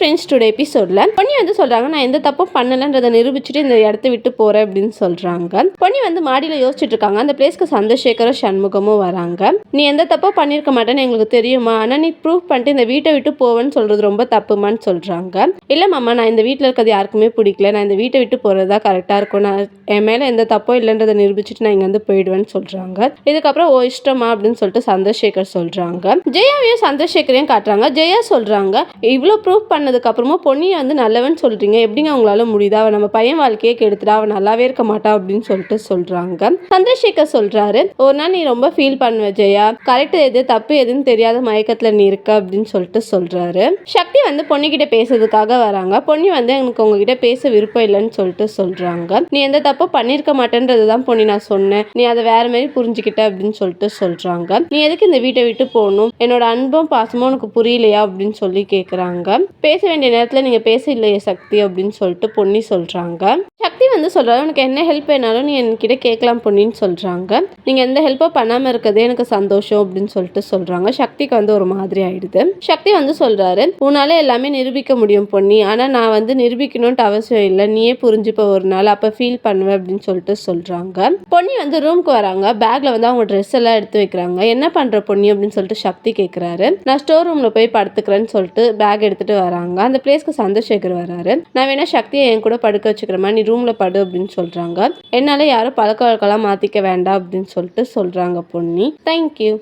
Friends today எபிசோடில் பொன்னி வந்து சொல்கிறாங்க நான் எந்த தப்பும் பண்ணலன்றதை நிரூபிச்சுட்டு இந்த இடத்த விட்டு போகிறேன் அப்படின்னு சொல்கிறாங்க பொன்னி வந்து மாடியில் யோசிச்சுட்டு இருக்காங்க. அந்த பிளேஸ்க்கு சந்திரசேகரும் சண்முகமும் வராங்க. நீ எந்த தப்பும் பண்ணியிருக்க மாட்டேன்னு எங்களுக்கு தெரியுமா? ஆனால் நீ ப்ரூவ் பண்ணிட்டு இந்த வீட்டை விட்டு போவேன்னு சொல்கிறது ரொம்ப தப்புமான்னு சொல்கிறாங்க இல்லை மாமா நான் இந்த வீட்டில் இருக்கிறது யாருக்குமே பிடிக்கல. நான் இந்த வீட்டை விட்டு போகிறதா கரெக்டாக இருக்கும். நான் என் மேலே எந்த தப்போ இல்லைன்றதை நிரூபிச்சுட்டு நான் இங்கே வந்து போயிடுவேன்னு சொல்கிறாங்க இதுக்கப்புறம் ஓ இஷ்டமா? அப்படின்னு சொல்லிட்டு சந்திரசேகர் சொல்கிறாங்க ஜெயாவையும் சந்திரசேகரையும் காட்டுறாங்க. ஜெயா சொல்கிறாங்க இவ்வளோ ப்ரூஃப் பண்ண அப்புறமா பொன்னியை வந்து நல்லவன் சொல்றீங்க. எப்படிங்க அவங்களால முடியுது? அவன் நம்ம பையன் வாழ்க்கையே கெடுத்துடா அவன் நல்லாவே இருக்க மாட்டா அப்படின்னு சொல்லிட்டு சொல்றாங்க. சந்திரசேகர் சொல்றாரு ஒரு நாள் நீ ரொம்ப ஃபீல் பண்ணுவ ஜெயா. கரெக்ட் எது தப்பு எதுன்னு தெரியாத மயக்கத்துல நீ இருக்க அப்படின்னு சொல்லிட்டு சொல்றாரு. சக்தி வந்து பொண்ணுகிட்ட பேசுறதுக்காக வராங்க. பொன்னி வந்து எனக்கு உங்ககிட்ட பேச விருப்பம் இல்லைன்னு சொல்லிட்டு சொல்றாங்க. நீ எந்த தப்பும் பண்ணிருக்க மாட்டேன்றது தான் பொன்னி நான் சொன்னேன். நீ அதை வேற மாதிரி புரிஞ்சுக்கிட்ட அப்படின்னு சொல்லிட்டு சொல்றாங்க. நீ எதுக்கு இந்த வீட்டை விட்டு போகணும்? என்னோட அன்பும் பாசமும் உனக்கு புரியலையா? அப்படின்னு சொல்லி கேக்குறாங்க. பேச வேண்டிய நேரத்துல நீங்க பேச இல்லையே சக்தி அப்படின்னு சொல்லிட்டு பொன்னி சொல்றாங்க. சக்தி வந்து சொல்கிறாரு உனக்கு என்ன ஹெல்ப் வேணாலும் நீ என்கிட்ட கேட்கலாம் பொன்னின்னு சொல்கிறாங்க நீங்கள் எந்த ஹெல்ப்பும் பண்ணாமல் இருக்கிறதே எனக்கு சந்தோஷம் அப்படின்னு சொல்லிட்டு சொல்கிறாங்க சக்திக்கு வந்து ஒரு மாதிரி ஆயிடுது. சக்தி வந்து சொல்கிறாரு உன்னால் எல்லாமே நிரூபிக்க முடியும் பொன்னி. ஆனால் நான் வந்து நிரூபிக்கணும்ட்டு அவசியம் இல்லை. நீயே புரிஞ்சுப்ப ஒரு நாள். அப்போ ஃபீல் பண்ணுவேன் அப்படின்னு சொல்லிட்டு சொல்கிறாங்க பொன்னி வந்து ரூம்க்கு வராங்க. பேக்கில் வந்து அவங்க ட்ரெஸ் எல்லாம் எடுத்து வைக்கிறாங்க. என்ன பண்ணுற பொன்னி? அப்படின்னு சொல்லிட்டு சக்தி கேட்குறாரு நான் ஸ்டோர் ரூமில் போய் படுத்துக்கிறேன்னு சொல்லிட்டு பேக் எடுத்துகிட்டு வராங்க. அந்த பிளேஸ்க்கு சந்திரசேகர் வராரு. நான் வேணா சக்தியை என் கூட படுக்க மாதிரி நீ ரூமில் படு அப்படின்னு சொல்றாங்க. என்னால யாரும் பழக்க வழக்கம்லாம் மாத்திக்க வேண்டாம் அப்படின்னு சொல்லிட்டு சொல்றாங்க பொன்னி. தேங்க்யூ